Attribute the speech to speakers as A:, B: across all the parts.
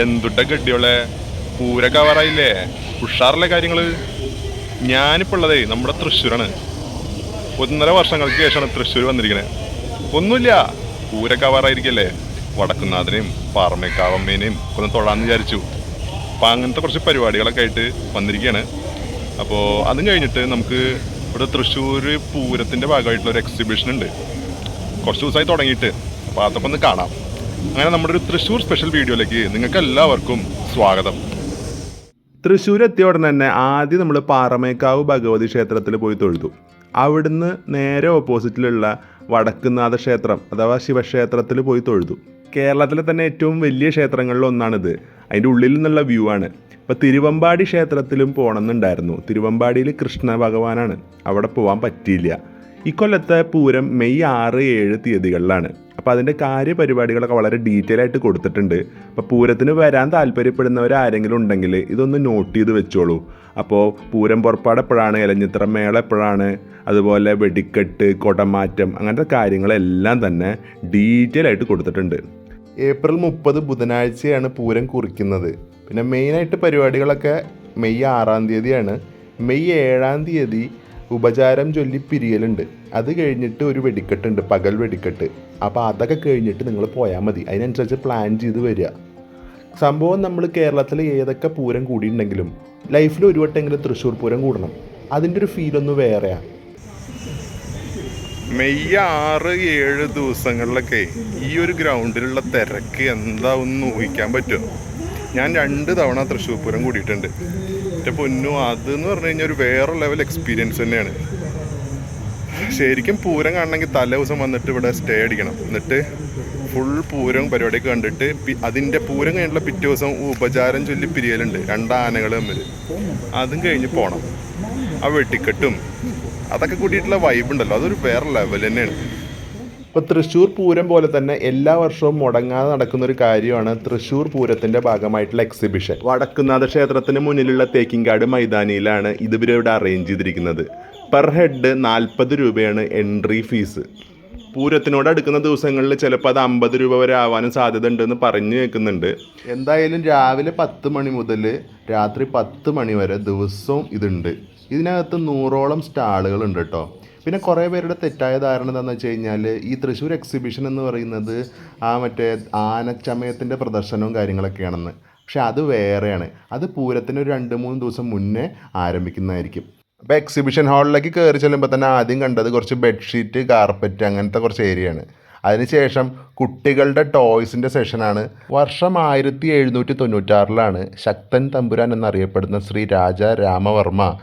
A: എന്തുട്ട ഗഡ്ഡിയോളെ പൂര കവറായില്ലേ ഉഷാറിലെ കാര്യങ്ങൾ ഞാനിപ്പോൾ ഉള്ളതേ നമ്മുടെ തൃശ്ശൂരാണ്. ഒന്നര വർഷങ്ങൾക്ക് ശേഷമാണ് തൃശ്ശൂർ വന്നിരിക്കണേ. ഒന്നുമില്ല പൂര കവറായിരിക്കല്ലേ വടക്കുന്നാഥനെയും പാറമേക്കാവമ്മേനെയും ഒന്ന് തൊഴാന്ന് വിചാരിച്ചു. അപ്പം അങ്ങനത്തെ കുറച്ച് പരിപാടികളൊക്കെ ആയിട്ട് വന്നിരിക്കുകയാണ് അപ്പോൾ അതും കഴിഞ്ഞിട്ട് നമുക്ക് ഇവിടെ തൃശ്ശൂർ പൂരത്തിന്റെ ഭാഗമായിട്ടുള്ള ഒരു എക്സിബിഷൻ ഉണ്ട്. കുറച്ച് ദിവസമായി തുടങ്ങിയിട്ട്. അപ്പോൾ അതൊക്കെ ഒന്ന് കാണാം. അങ്ങനെ നമ്മുടെ ഒരു തൃശ്ശൂർ സ്പെഷ്യൽ വീഡിയോയിലേക്ക് നിങ്ങൾക്ക് എല്ലാവർക്കും സ്വാഗതം.
B: തൃശ്ശൂർ എത്തിയ ഉടനെ തന്നെ ആദ്യം നമ്മൾ പാറമേക്കാവ് ഭഗവതി ക്ഷേത്രത്തിൽ പോയി തൊഴുതു. അവിടുന്ന് നേരെ ഓപ്പോസിറ്റിലുള്ള വടക്കുന്നാഥ ക്ഷേത്രം അഥവാ ശിവക്ഷേത്രത്തിൽ പോയി തൊഴുതു. കേരളത്തിലെ തന്നെ ഏറ്റവും വലിയ ക്ഷേത്രങ്ങളിൽ ഒന്നാണിത്. അതിന്റെ ഉള്ളിൽ നിന്നുള്ള വ്യൂ ആണ്. ഇപ്പോൾ തിരുവമ്പാടി ക്ഷേത്രത്തിലും പോകണമെന്നുണ്ടായിരുന്നു തിരുവമ്പാടിയിൽ കൃഷ്ണ ഭഗവാനാണ്. അവിടെ പോകാൻ പറ്റിയില്ല. ഇക്കൊല്ലത്തെ പൂരം മെയ് ആറ് ഏഴ് തീയതികളിലാണ്. അപ്പോൾ അതിന്റെ കാര്യപരിപാടികളൊക്കെ വളരെ ഡീറ്റെയിൽ ആയിട്ട് കൊടുത്തിട്ടുണ്ട്. അപ്പോൾ പൂരത്തിന് വരാൻ താല്പര്യപ്പെടുന്നവർ ആരെങ്കിലും ഉണ്ടെങ്കിൽ ഇതൊന്ന് നോട്ട് ചെയ്ത് വെച്ചോളൂ. അപ്പോൾ പൂരം പുറപ്പാട് എപ്പോഴാണ്? ഇലഞ്ഞിത്ര മേള എപ്പോഴാണ്? അതുപോലെ വെടിക്കെട്ട് കൊടമാറ്റം അങ്ങനത്തെ കാര്യങ്ങളെല്ലാം തന്നെ ഡീറ്റെയിൽ ആയിട്ട് കൊടുത്തിട്ടുണ്ട്. ഏപ്രിൽ മുപ്പത് ബുധനാഴ്ചയാണ് പൂരം കുറിക്കുന്നത്. പിന്നെ മെയിനായിട്ട് പരിപാടികളൊക്കെ മെയ് ആറാം തീയതിയാണ്. മെയ് ഏഴാം തീയതി ഉപചാരം ചൊല്ലി പിരിയലുണ്ട്. അത് കഴിഞ്ഞിട്ട് ഒരു വെടിക്കെട്ടുണ്ട് പകൽ വെടിക്കെട്ട്. അപ്പോൾ അതൊക്കെ കഴിഞ്ഞിട്ട് നിങ്ങൾ പോയാൽ മതി. അതിനനുസരിച്ച് പ്ലാൻ ചെയ്ത് വരിക. സംഭവം നമ്മൾ കേരളത്തിൽ ഏതൊക്കെ പൂരം കൂടിയിട്ടുണ്ടെങ്കിലും ലൈഫിൽ ഒരു വട്ടമെങ്കിലും തൃശ്ശൂർ പൂരം കൂടണം. അതിന്റെ ഒരു ഫീലൊന്ന് വേറെയാണ്
A: മെയ് ആറ് ഏഴ് ദിവസങ്ങളിലൊക്കെ ഈ ഒരു ഗ്രൗണ്ടിലുള്ള തിരക്ക് എന്താ ഒന്ന് ഊഹിക്കാൻ പറ്റുമോ ഞാൻ രണ്ട് തവണ തൃശ്ശൂർ പൂരം കൂടിയിട്ടുണ്ട്. എന്റെ പൊന്നു അതെന്ന് പറഞ്ഞു കഴിഞ്ഞാൽ ഒരു വേറെ ലെവൽ എക്സ്പീരിയൻസ് തന്നെയാണ്. ശരിക്കും പൂരം കാണണമെങ്കിൽ തലേ ദിവസം വന്നിട്ട് ഇവിടെ സ്റ്റേ അടിക്കണം. എന്നിട്ട് ഫുൾ പൂരം പരിപാടിയൊക്കെ കണ്ടിട്ട് അതിന്റെ പൂരം കഴിഞ്ഞിട്ടുള്ള പിറ്റേ ദിവസം ഉപചാരം ചൊല്ലി പിരിയലുണ്ട്. രണ്ട് ആനകൾ തമ്മിൽ. അതും കഴിഞ്ഞ് പോകണം ആ വെട്ടിക്കെട്ടും അതൊക്കെ കൂട്ടിയിട്ടുള്ള വൈബ് ഉണ്ടല്ലോ. അതൊരു വേറെ ലെവൽ തന്നെയാണ്.
B: ഇപ്പോൾ തൃശ്ശൂർ പൂരം പോലെ തന്നെ എല്ലാ വർഷവും മുടങ്ങാതെ നടക്കുന്ന ഒരു കാര്യമാണ് തൃശ്ശൂർ പൂരത്തിന്റെ ഭാഗമായിട്ടുള്ള എക്സിബിഷൻ വടക്കുന്നാഥ ക്ഷേത്രത്തിന് മുന്നിലുള്ള തേക്കിങ്കാട് മൈതാനിയിലാണ് ഇതുവരെ ഇവിടെ അറേഞ്ച് ചെയ്തിരിക്കുന്നത്. പെർ ഹെഡ് നാൽപ്പത് രൂപയാണ് എൻട്രി ഫീസ് പൂരത്തിനോട് അടുക്കുന്ന ദിവസങ്ങളിൽ ചിലപ്പോൾ അത് അമ്പത് രൂപ വരെ ആവാനും സാധ്യത ഉണ്ടെന്ന് പറഞ്ഞു കേൾക്കുന്നുണ്ട്. എന്തായാലും രാവിലെ പത്ത് മണി മുതൽ രാത്രി പത്ത് മണി വരെ ദിവസവും ഇതുണ്ട്. ഇതിനകത്ത് നൂറോളം സ്റ്റാളുകൾ ഉണ്ട് കേട്ടോ. പിന്നെ കുറേ പേരുടെ തെറ്റായ ധാരണ എന്താണെന്ന് വെച്ച് കഴിഞ്ഞാൽ ഈ തൃശ്ശൂർ എക്സിബിഷൻ എന്ന് പറയുന്നത് ആ മറ്റേ ആനച്ചമയത്തിന്റെ പ്രദർശനവും കാര്യങ്ങളൊക്കെയാണെന്ന്. പക്ഷെ അത് വേറെയാണ്. അത് പൂരത്തിന് ഒരു രണ്ട് മൂന്ന് ദിവസം മുന്നേ ആരംഭിക്കുന്നതായിരിക്കും. അപ്പോൾ എക്സിബിഷൻ ഹാളിലേക്ക് കയറി ചെല്ലുമ്പോൾ തന്നെ ആദ്യം കണ്ടത് കുറച്ച് ബെഡ്ഷീറ്റ് കാർപ്പറ്റ് അങ്ങനത്തെ കുറച്ച് ഏരിയയാണ് അതിനുശേഷം കുട്ടികളുടെ ടോയ്സിന്റെ സെഷനാണ് വർഷം ആയിരത്തി എഴുന്നൂറ്റി തൊണ്ണൂറ്റാറിലാണ് ശക്തൻ തമ്പുരാൻ എന്നറിയപ്പെടുന്ന ശ്രീ രാജ രാമവർമ്മ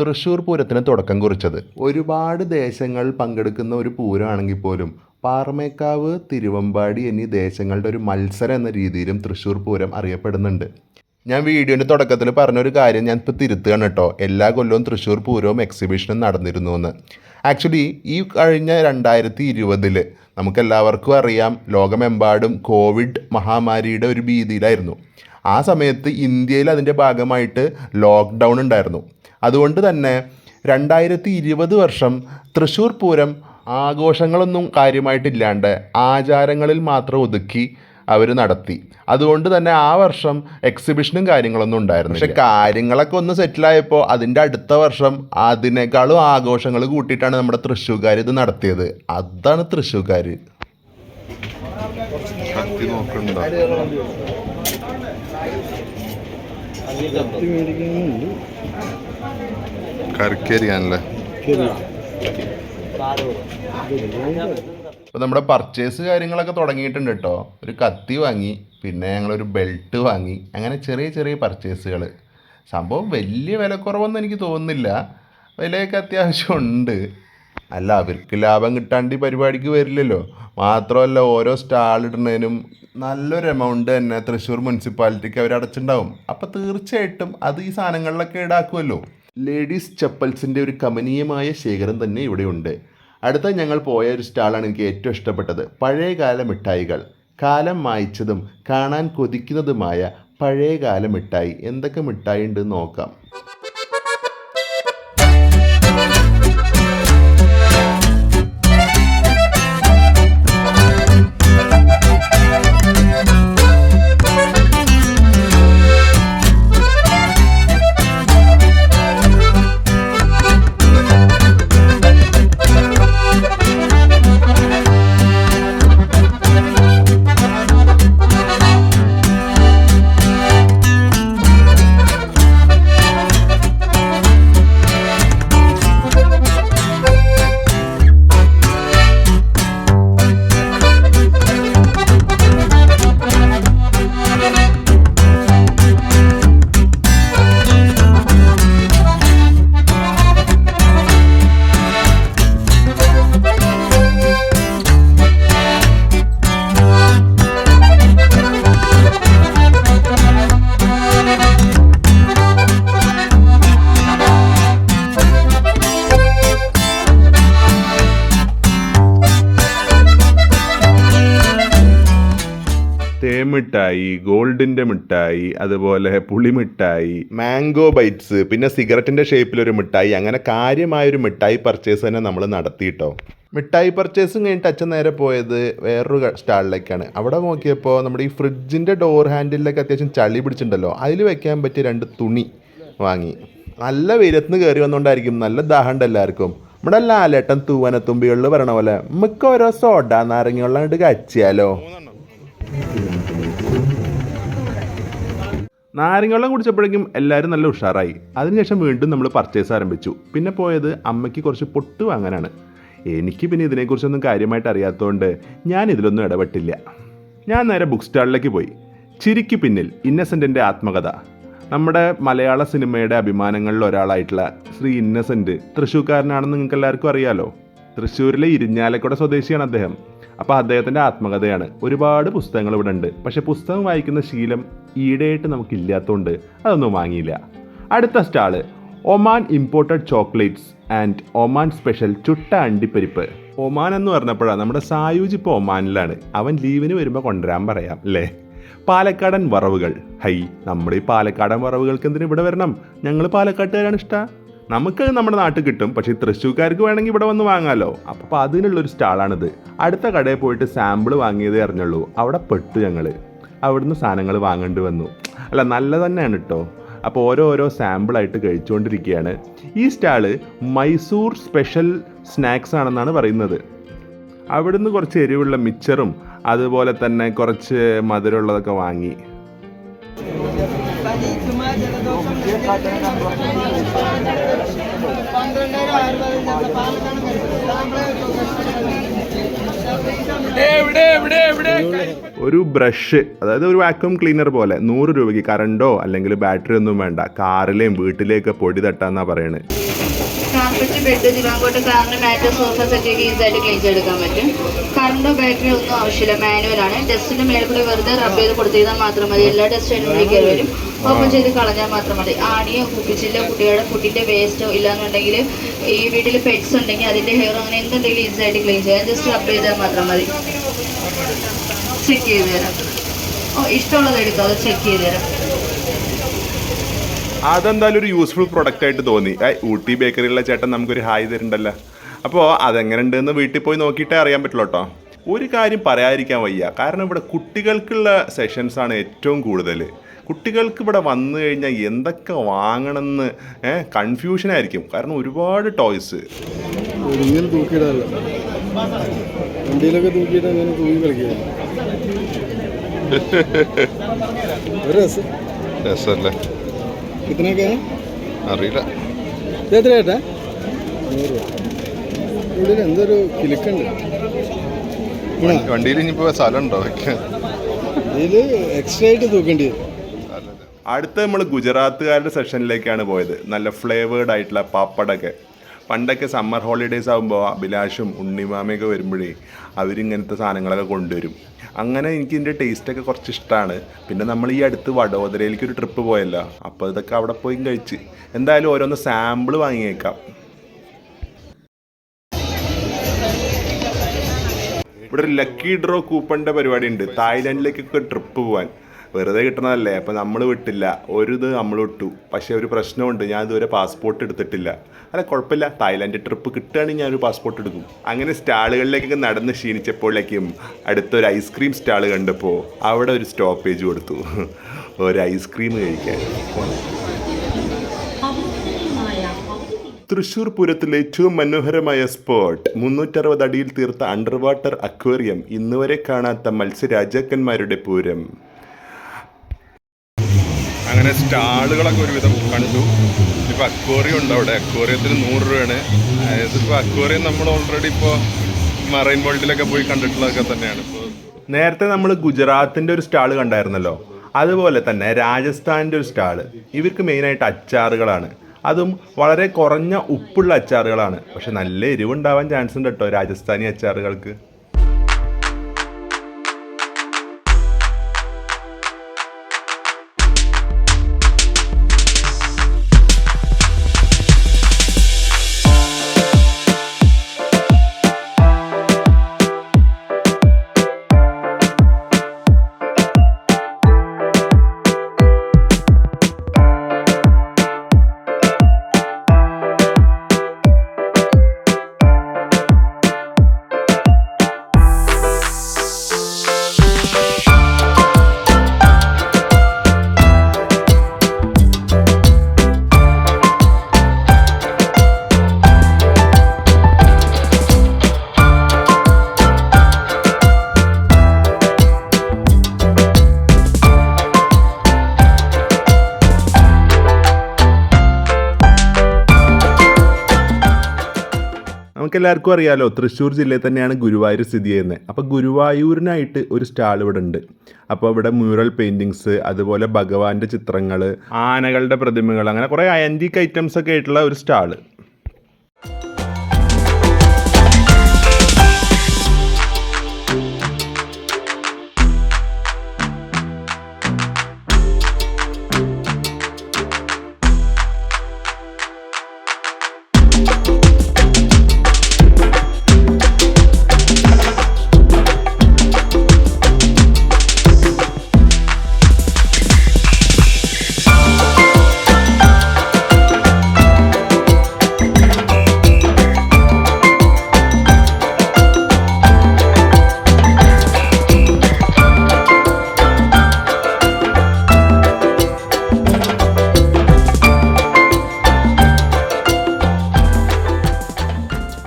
B: തൃശ്ശൂർ പൂരത്തിന് തുടക്കം കുറിച്ചത്. ഒരുപാട് ദേശങ്ങൾ പങ്കെടുക്കുന്ന ഒരു പൂരമാണെങ്കിൽ പോലും പാറമേക്കാവ് തിരുവമ്പാടി എന്നീ ദേശങ്ങളുടെ ഒരു മത്സരം എന്ന രീതിയിലും തൃശ്ശൂർ പൂരം അറിയപ്പെടുന്നുണ്ട്. ഞാൻ വീഡിയോന്റെ തുടക്കത്തിൽ പറഞ്ഞൊരു കാര്യം ഞാൻ ഇപ്പോൾ തിരുത്തുകയാണ് കേട്ടോ. എല്ലാ കൊല്ലവും തൃശ്ശൂർ പൂരവും എക്സിബിഷനും നടന്നിരുന്നു എന്ന് ആക്ച്വലി ഈ കഴിഞ്ഞ രണ്ടായിരത്തി ഇരുപതിൽ നമുക്കെല്ലാവർക്കും അറിയാം ലോകമെമ്പാടും കോവിഡ് മഹാമാരിയുടെ ഒരു ഭീതിയിലായിരുന്നു. ആ സമയത്ത് ഇന്ത്യയിൽ അതിന്റെ ഭാഗമായിട്ട് ലോക്ക്ഡൗൺ ഉണ്ടായിരുന്നു. അതുകൊണ്ട് തന്നെ രണ്ടായിരത്തി ഇരുപത് വർഷം തൃശ്ശൂർ പൂരം ആഘോഷങ്ങളൊന്നും കാര്യമായിട്ടില്ലാണ്ട് ആചാരങ്ങളിൽ മാത്രം ഒതുക്കി അവർ നടത്തി. അതുകൊണ്ട് തന്നെ ആ വർഷം എക്സിബിഷനും കാര്യങ്ങളൊന്നും ഉണ്ടായിരുന്നു പക്ഷെ കാര്യങ്ങളൊക്കെ ഒന്ന് സെറ്റിലായപ്പോൾ അതിന്റെ അടുത്ത വർഷം അതിനേക്കാളും ആഘോഷങ്ങൾ കൂട്ടിയിട്ടാണ് നമ്മുടെ തൃശ്ശൂർക്കാർ ഇത് നടത്തിയത്. അതാണ് തൃശ്ശൂർക്കാർ
A: കറിക്കരിയാണല്ലേ
B: അപ്പോൾ നമ്മുടെ പർച്ചേസ് കാര്യങ്ങളൊക്കെ തുടങ്ങിയിട്ടുണ്ട് കേട്ടോ ഒരു കത്തി വാങ്ങി പിന്നെ ഞങ്ങളൊരു ബെൽറ്റ് വാങ്ങി അങ്ങനെ ചെറിയ ചെറിയ പർച്ചേസുകൾ സംഭവം വലിയ വിലക്കുറവൊന്നും എനിക്ക് തോന്നുന്നില്ല. വിലയൊക്കെ അത്യാവശ്യമുണ്ട് അല്ല അവർക്ക് ലാഭം കിട്ടാണ്ട് ഈ പരിപാടിക്ക് വരില്ലല്ലോ. മാത്രമല്ല ഓരോ സ്റ്റാൾ ഇടുന്നതിനും നല്ലൊരു എമൗണ്ട് തന്നെ തൃശ്ശൂർ മുനിസിപ്പാലിറ്റിക്ക് അവർ അടച്ചിട്ടുണ്ടാവും അപ്പോൾ തീർച്ചയായിട്ടും അത് ഈ സാധനങ്ങളിലൊക്കെ ഈടാക്കുമല്ലോ ലേഡീസ് ചപ്പൽസിന്റെ ഒരു കമനീയമായ ശേഖരം തന്നെ ഇവിടെയുണ്ട്. അടുത്ത ഞങ്ങൾ പോയ ഒരു സ്റ്റാളാണ് എനിക്ക് ഏറ്റവും ഇഷ്ടപ്പെട്ടത്. പഴയകാല മിഠായികൾ. കാലം മായ്ച്ചതും കാണാൻ കൊതിക്കുന്നതുമായ പഴയകാല മിഠായി. എന്തൊക്കെ മിഠായി ഉണ്ടെന്ന് നോക്കാം. മിഠായി ഗോൾഡിന്റെ മിഠായി അതുപോലെ പുളിമിഠായി മാംഗോ ബൈറ്റ്സ് പിന്നെ സിഗരറ്റിന്റെ ഷേപ്പിലൊരു മിഠായി അങ്ങനെ കാര്യമായൊരു മിഠായി പർച്ചേസ് തന്നെ നമ്മൾ നടത്തിയിട്ടോ മിഠായി പർച്ചേസും കഴിഞ്ഞിട്ട് അച്ഛൻ നേരെ പോയത് വേറൊരു സ്റ്റാളിലേക്കാണ്. അവിടെ നോക്കിയപ്പോൾ നമ്മുടെ ഈ ഫ്രിഡ്ജിന്റെ ഡോർ ഹാൻഡിലൊക്കെ അത്യാവശ്യം ചളി പിടിച്ചിട്ടുണ്ടല്ലോ. അതിൽ വെക്കാൻ പറ്റിയ രണ്ട് തുണി വാങ്ങി. നല്ല വെയിലത്തുനിന്ന് കയറി വന്നുകൊണ്ടായിരിക്കും നല്ല ദാഹമുണ്ട് എല്ലാവർക്കും. നമ്മുടെ ലാലേട്ടൻ തൂവനത്തുമ്പികളിൽ പറയണ പോലെ നമുക്ക് ഓരോ സോഡ നാരങ്ങ വെള്ളം ഇട്ട് കച്ചിയാലോ? നാരങ്ങ വെള്ളം കുടിച്ചപ്പോഴേക്കും എല്ലാവരും നല്ല ഉഷാറായി. അതിനുശേഷം വീണ്ടും നമ്മൾ പർച്ചേസ് ആരംഭിച്ചു. പിന്നെ പോയത് അമ്മയ്ക്ക് കുറച്ച് പൊട്ട് വാങ്ങാനാണ്. എനിക്ക് പിന്നെ ഇതിനെക്കുറിച്ചൊന്നും കാര്യമായിട്ട് അറിയാത്തതുകൊണ്ട് ഞാൻ ഇതിലൊന്നും ഇടപെട്ടില്ല. ഞാൻ നേരെ ബുക്ക് സ്റ്റാളിലേക്ക് പോയി. ചിരിക്ക് പിന്നിൽ ഇന്നസെന്റിന്റെ ആത്മകഥ. നമ്മുടെ മലയാള സിനിമയുടെ അഭിമാനങ്ങളിൽ ഒരാളായിട്ടുള്ള ശ്രീ ഇന്നസെന്റ് തൃശ്ശൂർക്കാരനാണെന്ന് നിങ്ങൾക്ക് എല്ലാവർക്കും അറിയാലോ? തൃശ്ശൂരിലെ ഇരിഞ്ഞാലക്കുട സ്വദേശിയാണ് അദ്ദേഹം. അപ്പോൾ അദ്ദേഹത്തിന്റെ ആത്മകഥയാണ്. ഒരുപാട് പുസ്തകങ്ങൾ ഇവിടെ ഉണ്ട് പക്ഷേ പുസ്തകം വായിക്കുന്ന ശീലം ഈടെയായിട്ട് നമുക്കില്ലാത്തതുകൊണ്ട് അതൊന്നും വാങ്ങിയില്ല. അടുത്ത stall Oman imported chocolates and Oman special ചുട്ട അണ്ടിപ്പരിപ്പ്. ഒമാൻ എന്ന് പറഞ്ഞപ്പോഴാണ് നമ്മുടെ സായൂജ് ഇപ്പോൾ ഒമാനിലാണ്. അവൻ ലീവിന് വരുമ്പോൾ കൊണ്ടുവരാൻ പറയാം അല്ലേ? പാലക്കാടൻ വറവുകൾ. ഹൈ നമ്മുടെ ഈ പാലക്കാടൻ വറവുകൾക്ക് എന്തിനു ഇവിടെ വരണം? ഞങ്ങൾ പാലക്കാട്ടുകാരാണ് ഇഷ്ടം. നമുക്ക് നമ്മുടെ നാട്ടിൽ കിട്ടും പക്ഷേ തൃശ്ശൂർക്കാർക്ക് വേണമെങ്കിൽ ഇവിടെ വന്ന് വാങ്ങാമല്ലോ അപ്പോൾ അതിനുള്ളൊരു സ്റ്റാളാണിത്. അടുത്ത കടയിൽ പോയിട്ട് സാമ്പിൾ വാങ്ങിയതേ അറിഞ്ഞുള്ളൂ. അവിടെ പെട്ടു ഞങ്ങൾ അവിടുന്ന് സാധനങ്ങൾ വാങ്ങേണ്ടി വന്നു. അല്ല നല്ല തന്നെയാണ് കേട്ടോ അപ്പോൾ ഓരോ ഓരോ സാമ്പിളായിട്ട് കഴിച്ചുകൊണ്ടിരിക്കുകയാണ് ഈ സ്റ്റാൾ മൈസൂർ സ്പെഷ്യൽ സ്നാക്സ് ആണെന്നാണ് പറയുന്നത്. അവിടുന്ന് കുറച്ച് എരിവുള്ള മിച്ചറും അതുപോലെ തന്നെ കുറച്ച് മധുരമുള്ളതൊക്കെ വാങ്ങി.
C: എവിടെ എവിടെ എവിടെ?
B: ഒരു ബ്രഷ് അതായത് ഒരു വാക്യൂം ക്ലീനർ പോലെ നൂറ് രൂപയ്ക്ക് കറണ്ടോ അല്ലെങ്കിൽ ബാറ്ററി ഒന്നും വേണ്ട കാറിലെയും വീട്ടിലേക്ക് പൊടി തട്ടാന്നാ പറയണത്
D: കാർപ്പറ്റ് ബെഡ് ദിവാങ്കോട്ട് കാറിന് മാറ്റ് സോഫ സെറ്റ് ഒക്കെ ഈസിയായിട്ട് ക്ലീൻ ചെയ്തെടുക്കാൻ പറ്റും. കറണ്ടോ ബാറ്ററി ഒന്നും ആവശ്യമില്ല. മാനുവലാണ് കൂടി വെറുതെ റബ്ബ് ചെയ്ത് മാത്രം മതി. എല്ലാ ഡസ്റ്റ് അതിനുള്ളിൽ കയറി വരും. ഓപ്പൺ ചെയ്ത് കളഞ്ഞാൽ മാത്രം മതി. ആണിയോ കുപ്പിച്ചില്ല കുട്ടികളുടെ ഫുഡിന്റെ വേസ്റ്റോ ഇല്ലാന്നുണ്ടെങ്കിൽ ഈ വീട്ടിൽ പെറ്റ്സ് ഉണ്ടെങ്കിൽ അതിന്റെ ഹെയർ അങ്ങനെ എന്തുണ്ടെങ്കിലും ഈസിയായിട്ട് ക്ലീൻ ചെയ്യാം. ജസ്റ്റ് റബ്ബ് ചെയ്താൽ മാത്രം മതി. ചെക്ക് ചെയ്ത് തരാം. ഓ ഇഷ്ടമുള്ളത് എടുക്കാം അത് ചെക്ക് ചെയ്ത് തരാം.
B: അതെന്തായാലും ഒരു യൂസ്ഫുൾ പ്രൊഡക്റ്റ് ആയിട്ട് തോന്നി. ഊട്ടി ബേക്കറിയിലുള്ള ചേട്ടൻ നമുക്കൊരു ഹായ് തരുന്നുണ്ടല്ലോ. അപ്പോൾ അതെങ്ങനെ ഉണ്ടെന്ന് വീട്ടിൽ പോയി നോക്കിയിട്ടേ അറിയാൻ പറ്റുള്ളൂ കേട്ടോ. ഒരു കാര്യം പറയാതിരിക്കാൻ വയ്യ. കാരണം ഇവിടെ കുട്ടികൾക്കുള്ള സെഷൻസ് ആണ് ഏറ്റവും കൂടുതൽ. കുട്ടികൾക്ക് ഇവിടെ വന്നു കഴിഞ്ഞാൽ എന്തൊക്കെ വാങ്ങണമെന്ന് കൺഫ്യൂഷൻ ആയിരിക്കും. കാരണം ഒരുപാട് ടോയ്സ്
E: ഇങ്ങനെ തൂക്കിയിടാല്ല വണ്ടിയിലൊക്കെ തൂക്കിയിട്ട് അങ്ങനെ തൂങ്ങി കളിക്കുക
A: രസമല്ലേ
E: കിത്തനൊക്കെ
A: അറിയില്ല.
E: എത്ര ചേട്ടാ നൂറ് ഇവിടെ എന്തൊരു കിലുക്കുണ്ട്?
A: വണ്ടിയിൽ ഇനിയിപ്പോ സ്ഥലം ഉണ്ടോ
E: ഇതിൽ എക്സ്ട്രാ ആയിട്ട് തൂക്കേണ്ടി വരും.
B: അടുത്ത നമ്മൾ ഗുജറാത്തുകാരുടെ സെഷനിലേക്കാണ് പോയത്. നല്ല ഫ്ലേവേർഡ് ആയിട്ടുള്ള പാപ്പടൊക്കെ. പണ്ടൊക്കെ സമ്മർ ഹോളിഡേയ്സ് ആകുമ്പോൾ അഭിലാഷും ഉണ്ണിമാമയൊക്കെ വരുമ്പോഴേ അവരിങ്ങനത്തെ സാധനങ്ങളൊക്കെ കൊണ്ടുവരും. അങ്ങനെ എനിക്ക് ഇതിന്റെ ടേസ്റ്റൊക്കെ കുറച്ച് ഇഷ്ടമാണ് പിന്നെ നമ്മൾ ഈ അടുത്ത് വടോദരയിലേക്ക് ഒരു ട്രിപ്പ് പോയല്ലോ. അപ്പോൾ ഇതൊക്കെ അവിടെ പോയി കഴിച്ച്. എന്തായാലും ഓരോന്ന് സാമ്പിൾ വാങ്ങിയേക്കാം. ഇവിടെ ഒരു ലക്കി ഡ്രോ കൂപ്പണിന്റെ പരിപാടി ഉണ്ട് തായ്ലാൻഡിലേക്കൊക്കെ ട്രിപ്പ് പോകാൻ വെറുതെ കിട്ടണതല്ലേ അപ്പം നമ്മൾ വിട്ടില്ല. ഒരു ഇത് നമ്മൾ വിട്ടു. പക്ഷേ ഒരു പ്രശ്നമുണ്ട്. ഞാൻ ഇതുവരെ പാസ്പോർട്ട് എടുത്തിട്ടില്ല. അല്ല കുഴപ്പമില്ല. തായ്ലാൻഡ് ട്രിപ്പ് കിട്ടുകയാണെങ്കിൽ ഞാനൊരു പാസ്പോർട്ട് എടുക്കും. അങ്ങനെ സ്റ്റാളുകളിലേക്കൊക്കെ നടന്ന് ക്ഷീണിച്ചപ്പോഴേക്കും അടുത്തൊരു ഐസ്ക്രീം സ്റ്റാൾ കണ്ടപ്പോൾ അവിടെ ഒരു സ്റ്റോപ്പേജ് കൊടുത്തു. ഒരു ഐസ്ക്രീം കഴിക്കാൻ. തൃശൂർ പൂരത്തിലെ ഏറ്റവും മനോഹരമായ സ്പോട്ട് മുന്നൂറ്ററുപത് അടിയിൽ തീർത്ത അണ്ടർ വാട്ടർ അക്വേറിയം ഇന്നുവരെ കാണാത്ത മത്സ്യരാജാക്കന്മാരുടെ പൂരം.
A: അങ്ങനെ സ്റ്റാളുകളൊക്കെ ഒരുവിധം കണ്ടു. ഇപ്പോൾ അക്വേറിയം ഉണ്ട് അവിടെ. അക്വേറിയത്തിന് നൂറ് രൂപയാണ്. അതായത് ഇപ്പോൾ അക്വേറിയം നമ്മൾ ഓൾറെഡി ഇപ്പോൾ മറൈൻ വേൾഡിലൊക്കെ പോയി കണ്ടിട്ടുള്ളതൊക്കെ തന്നെയാണ്. ഇപ്പോൾ
B: നേരത്തെ നമ്മൾ ഗുജറാത്തിന്റെ ഒരു സ്റ്റാൾ കണ്ടായിരുന്നല്ലോ. അതുപോലെ തന്നെ രാജസ്ഥാന്റെ ഒരു സ്റ്റാൾ ഇവർക്ക് മെയിനായിട്ട് അച്ചാറുകളാണ്. അതും വളരെ കുറഞ്ഞ ഉപ്പുള്ള അച്ചാറുകളാണ്. പക്ഷെ നല്ല എരിവുണ്ടാവാൻ ചാൻസ് ഉണ്ട് കേട്ടോ രാജസ്ഥാനി അച്ചാറുകൾക്ക്. നമുക്കെല്ലാവർക്കും അറിയാലോ തൃശ്ശൂർ ജില്ലയിൽ തന്നെയാണ് ഗുരുവായൂർ സ്ഥിതി ചെയ്യുന്നത്. അപ്പോൾ ഗുരുവായൂരിനായിട്ട് ഒരു സ്റ്റാൾ ഇവിടെ ഉണ്ട്. അപ്പോൾ ഇവിടെ മ്യൂറൽ പെയിന്റിങ്സ് അതുപോലെ ഭഗവാന്റെ ചിത്രങ്ങൾ ആനകളുടെ പ്രതിമകൾ അങ്ങനെ കുറേ ആന്റീക്ക് ഐറ്റംസ് ഒക്കെ ആയിട്ടുള്ള ഒരു സ്റ്റാൾ.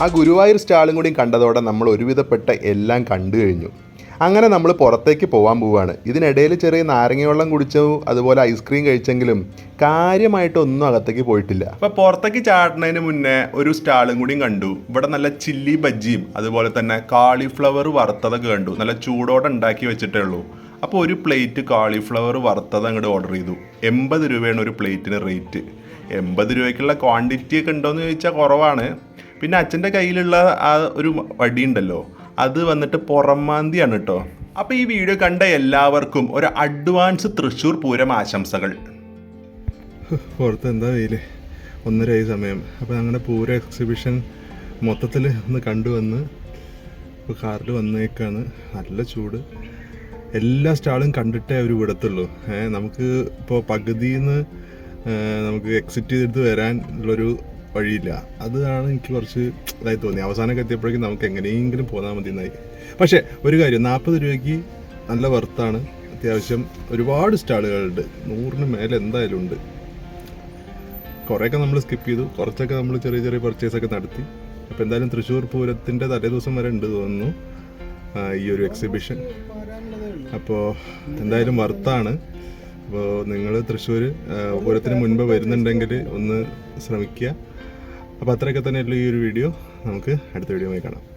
B: ആ ഗുരുവായൂർ സ്റ്റാളും കൂടി കണ്ടതോടെ നമ്മൾ ഒരുവിധപ്പെട്ട എല്ലാം കണ്ടു കഴിഞ്ഞു. അങ്ങനെ നമ്മൾ പുറത്തേക്ക് പോകാൻ പോവുകയാണ് ഇതിനിടയിൽ ചെറിയ നാരങ്ങ വെള്ളം കുടിച്ചു അതുപോലെ ഐസ്ക്രീം കഴിച്ചെങ്കിലും കാര്യമായിട്ടൊന്നും അകത്തേക്ക് പോയിട്ടില്ല. അപ്പോൾ പുറത്തേക്ക് ചാടുന്നതിന് മുന്നേ ഒരു സ്റ്റാളും കൂടിയും കണ്ടു. ഇവിടെ നല്ല ചില്ലി ബജ്ജിയും അതുപോലെ തന്നെ കാളിഫ്ലവർ വറുത്തതൊക്കെ കണ്ടു. നല്ല ചൂടോടെ ഉണ്ടാക്കി വെച്ചിട്ടേ ഉള്ളൂ. അപ്പോൾ ഒരു പ്ലേറ്റ് കാളിഫ്ലവർ വറുത്തത് അങ്ങോട്ട് ഓർഡർ ചെയ്തു. എൺപത് രൂപയാണ് ഒരു പ്ലേറ്റിന് റേറ്റ് എൺപത് രൂപയ്ക്കുള്ള ക്വാണ്ടിറ്റി ഒക്കെ ഉണ്ടോയെന്ന് ചോദിച്ചാൽ കുറവാണ്. പിന്നെ അച്ഛന്റെ കയ്യിലുള്ള ആ ഒരു വടി ഉണ്ടല്ലോ അത് വന്നിട്ട് പുറമാന്തിയാണ് കേട്ടോ. അപ്പോൾ ഈ വീഡിയോ കണ്ട എല്ലാവർക്കും ഒരു അഡ്വാൻസ് തൃശ്ശൂർ പൂരം ആശംസകൾ.
E: പുറത്ത് എന്താ വെയിൽ? ഒന്നരയായി സമയം. അപ്പോൾ ഞങ്ങളുടെ പൂരം എക്സിബിഷൻ മൊത്തത്തിൽ ഒന്ന് കണ്ടുവന്ന് ഇപ്പോൾ കാറിൽ വന്നേക്കാണ്. നല്ല ചൂട്. എല്ലാ സ്റ്റാളും കണ്ടിട്ടേ അവർ വിടത്തുള്ളൂ. നമുക്ക് ഇപ്പോൾ പകുതിയിൽ നിന്ന് നമുക്ക് എക്സിറ്റ് ചെയ്തിട്ട് വരാൻ ഉള്ളൊരു വഴിയില്ല. അതാണ് എനിക്ക് കുറച്ച് ഇതായി തോന്നി അവസാനമൊക്കെ എത്തിയപ്പോഴേക്കും നമുക്ക് എങ്ങനെയെങ്കിലും പോന്നാൽ മതി എന്നായി. പക്ഷേ ഒരു കാര്യം നാൽപ്പത് രൂപയ്ക്ക് നല്ല വർത്താണ്. അത്യാവശ്യം ഒരുപാട് സ്റ്റാളുകളുണ്ട്. നൂറിന് മേലെ എന്തായാലും ഉണ്ട്. കുറേയൊക്കെ നമ്മൾ സ്കിപ്പ് ചെയ്തു. കുറച്ചൊക്കെ നമ്മൾ ചെറിയ ചെറിയ പർച്ചേസൊക്കെ നടത്തി. അപ്പോൾ എന്തായാലും തൃശ്ശൂർ പൂരത്തിന്റെ തലേ ദിവസം വരെ ഉണ്ട് തോന്നുന്നു. ഈ ഒരു എക്സിബിഷൻ അപ്പോൾ എന്തായാലും വർത്താണ്. അപ്പോൾ നിങ്ങൾ തൃശ്ശൂർ പൂരത്തിന് മുൻപ് വരുന്നുണ്ടെങ്കിൽ ഒന്ന് ശ്രമിക്കുക. അപ്പോൾ അത്രയൊക്കെ തന്നെയല്ലോ ഈ ഒരു വീഡിയോ നമുക്ക് അടുത്ത വീഡിയോ കാണാം.